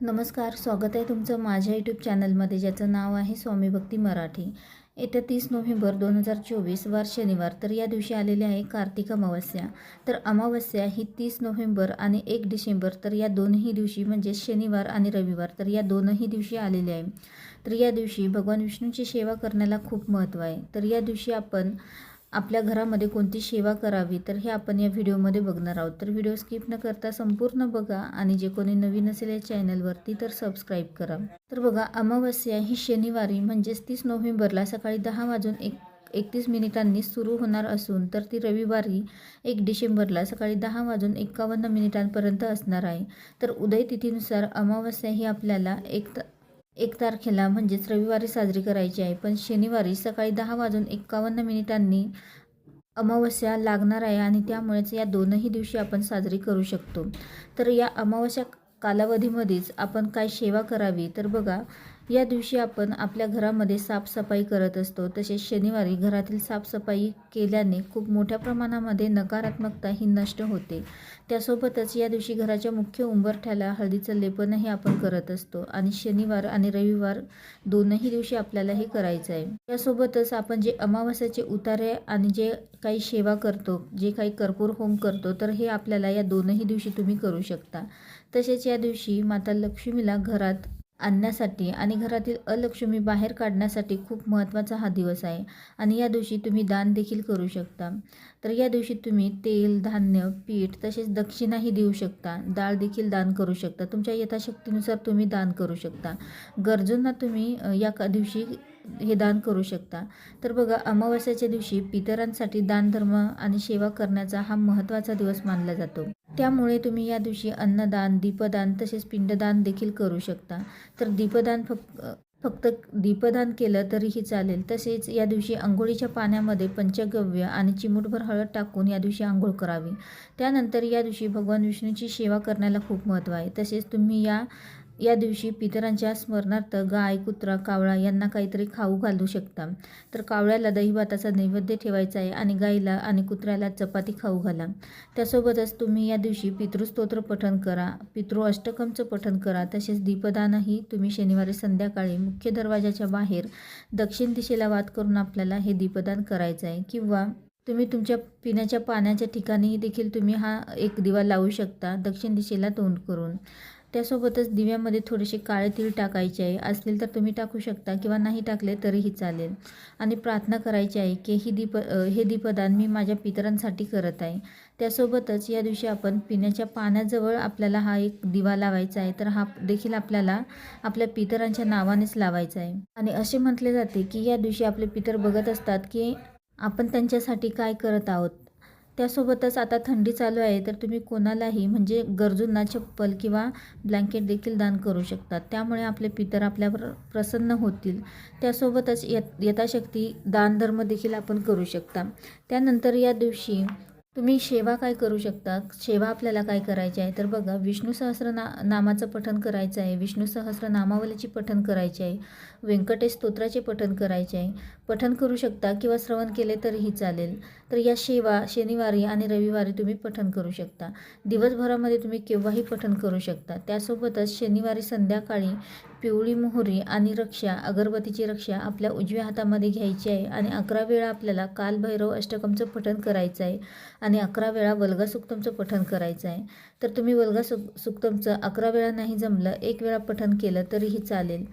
नमस्कार स्वागत आहे तुमचं माझ्या यूट्यूब चॅनलमध्ये ज्याचं नाव आहे स्वामी भक्ती मराठी. येत्या तीस नोव्हेंबर दोन हजार चोवीस वार शनिवार तर या दिवशी आलेली आहे कार्तिक अमावस्या. तर अमावस्या ही तीस नोव्हेंबर आणि एक डिसेंबर तर या दोनही दिवशी म्हणजे शनिवार आणि रविवार तर या दोनही दिवशी आलेले आहे. तर या दिवशी भगवान विष्णूची सेवा करण्याला खूप महत्त्व आहे. तर या दिवशी आपण आपल्या घरामध्ये कोणती सेवा करावी तर हे आपण या व्हिडिओमध्ये बघणार आहोत. तर व्हिडिओ स्किप न करता संपूर्ण बघा आणि जे कोणी नवीन असेल या चॅनलवरती तर सबस्क्राईब करा. तर बघा अमावस्या ही शनिवारी म्हणजेच तीस नोव्हेंबरला सकाळी दहा वाजून एक एकतीस मिनिटांनी सुरू होणार असून तर ती रविवारी एक डिसेंबरला सकाळी दहा वाजून एकावन्न मिनिटांपर्यंत असणार आहे. तर उदय तिथीनुसार अमावस्या ही आपल्याला एक एक तारखेला म्हणजेच रविवारी साजरी करायची आहे. पण शनिवारी सकाळी दहा वाजून एकावन्न मिनिटांनी अमावस्या लागणार आहे आणि त्यामुळेच या दोनही दिवशी आपण साजरी करू शकतो. तर या अमावस्या कालावधीमध्येच आपण काय सेवा करावी तर बघा या दिवशी आपण आपल्या घरामध्ये साफसफाई करत असतो. तसेच शनिवारी घरातील साफसफाई केल्याने खूप मोठ्या प्रमाणामध्ये नकारात्मकता ही नष्ट होते. त्यासोबतच या दिवशी घराच्या मुख्य उंबरठ्याला हळदीचं लेपनही आपण करत असतो आणि शनिवार आणि रविवार दोनही दिवशी आपल्याला हे करायचं आहे. त्यासोबतच आपण जे अमावस्याचे उतारे आणि जे काही सेवा करतो जे काही कर्पूर होम करतो तर हे आपल्याला या दोनही दिवशी तुम्ही करू शकता. तसेच या दिवशी माता लक्ष्मीला घरात आणण्यासाठी आणि घरातील अलक्ष्मी बाहेर काढण्यासाठी खूप महत्त्वाचा हा दिवस आहे. आणि या दिवशी तुम्ही दान देखील करू शकता. तर या दिवशी तुम्ही तेल धान्य पीठ तसेच दक्षिणाही देऊ शकता. डाळ देखील दान करू शकता. तुमच्या यथाशक्तीनुसार तुम्ही दान करू शकता. गरजूंना तुम्ही या दिवशी हे दान करू शकता. तर बघा अमावस्याच्या दिवशी पितरांसाठी दानधर्म आणि सेवा करण्याचा हा महत्त्वाचा दिवस मानला जातो. त्यामुळे तुम्ही या दिवशी अन्नदान दीपदान तसेच पिंडदान देखील करू शकता. तर दीपदान फक्त फक्त दीपदान केलं तरीही चालेल. तसेच या दिवशी आंघोळीच्या पाण्यामध्ये पंचगव्य आणि चिमूटभर हळद टाकून या दिवशी आंघोळ करावी. त्यानंतर या दिवशी भगवान विष्णूची सेवा करण्याला खूप महत्त्व आहे. तसेच तुम्ही या या दिवशी पितरांच्या स्मरणार्थ गाय कुत्रा कावळा यांना काहीतरी खाऊ घालू शकता. तर कावळ्याला दहीभाताचा नैवेद्य ठेवायचा आहे आणि गाईला आणि कुत्र्याला चपाती खाऊ घाला. त्यासोबतच तुम्ही या दिवशी पितृस्तोत्र पठण करा. पितृ अष्टकमचं पठण करा. तसेच दीपदानही तुम्ही शनिवारी संध्याकाळी मुख्य दरवाजाच्या बाहेर दक्षिण दिशेला वाद करून आपल्याला हे दीपदान करायचं आहे. किंवा तुम्ही तुमच्या पिण्याच्या पाण्याच्या ठिकाणी देखील तुम्ही हा एक दिवा लावू शकता. दक्षिण दिशेला तोंड करून. त्यासोबतच दिव्यामध्ये थोडेसे काळे तीळ टाकायचे आहे. असतील तर तुम्ही टाकू शकता किंवा नाही टाकले तरीही चालेल. आणि प्रार्थना करायची आहे की ही दीप हे दीपदान मी माझ्या पितरांसाठी करत आहे. त्यासोबतच या दिवशी आपण पिण्याच्या पाण्याजवळ आपल्याला हा एक दिवा लावायचा आहे. तर हा देखील आपल्याला आपल्या पितरांच्या नावानेच लावायचा आहे. आणि असे म्हटले जाते की या दिवशी आपले पितर बघत असतात की आपण त्यांच्यासाठी काय करत आहोत. त्यासोबतच आता थंडी चालू आहे तर तुम्ही कोणालाही म्हणजे गरजूंना चप्पल किंवा ब्लँकेट देखील दान करू शकतात. त्यामुळे आपले पितर आपल्यावर प्रसन्न होतील. त्यासोबतच यथ यथाशक्ती दानधर्म देखील आपण करू शकता. त्यानंतर या दिवशी तुम्ही सेवा काय करू शकता सेवा आपल्याला काय करायची आहे? तर बघा विष्णू सहस्र ना नामाचं पठण करायचं आहे. विष्णू सहस्र नामावलीची पठण करायची आहे. व्यंकटेश स्तोत्राचे पठण करायचे आहे. पठण करू शकता किंवा श्रवण केले तरीही चालेल. तर या सेवा शनिवारी आणि रविवारी तुम्ही पठण करू शकता. दिवसभरामध्ये तुम्ही केव्हाही पठण करू शकता. त्यासोबतच शनिवारी संध्याकाळी पिवळी मोहरी आणि रक्षा अगरबत्तीची रक्षा आपल्या उजव्या हातामध्ये घ्यायची आहे आणि अकरा वेळा आपल्याला कालभैरव अष्टकमचं पठण करायचं आहे आणि अकरा वेळा वल्गा सुक्तमचं पठण करायचं आहे. तर तुम्ही वल्गा सु सुक्तमचं अकरा वेळा नाही जमलं एक वेळा पठण केलं तरीही चालेल.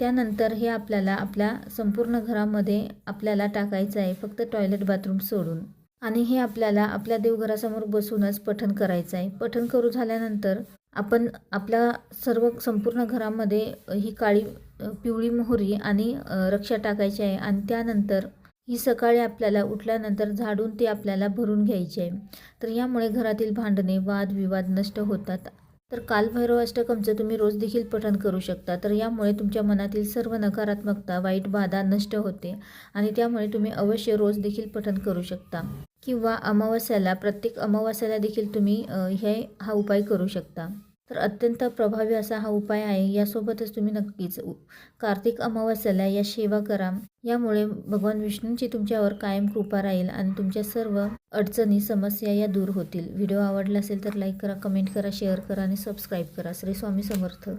त्यानंतर हे आपल्याला आपल्या संपूर्ण घरामध्ये आपल्याला टाकायचं आहे फक्त टॉयलेट बाथरूम सोडून. आणि हे आपल्याला आपल्या देवघरासमोर बसूनच पठण करायचं आहे. पठण करू झाल्यानंतर आपण आपल्या सर्व संपूर्ण घरामध्ये ही काळी पिवळी मोहरी आणि रक्षा टाकायची आहे आणि त्यानंतर ही सकाळी आपल्याला उठल्यानंतर झाडून ती आपल्याला भरून घ्यायची आहे. तर यामुळे घरातील भांडणे वादविवाद नष्ट होतात. तर कालभैरव अष्टकमचं तुम्ही रोज देखील पठण करू शकता. तर यामुळे तुमच्या मनातील सर्व नकारात्मकता वाईट बाधा नष्ट होते आणि त्यामुळे तुम्ही अवश्य रोज देखील पठण करू शकता. किंवा अमावस्याला प्रत्येक अमावस्याला देखील तुम्ही हे हा उपाय करू शकता. तर अत्यंत प्रभावी असा हा उपाय आहे. यासोबतच तुम्ही नक्कीच कार्तिक अमावस्याला या सेवा करा. यामुळे भगवान विष्णूंची तुमच्यावर कायम कृपा राहील आणि तुमच्या सर्व अडचणी समस्या या दूर होतील. व्हिडिओ आवडला असेल तर लाईक करा कमेंट करा शेअर करा आणि सबस्क्राईब करा. श्री स्वामी समर्थ.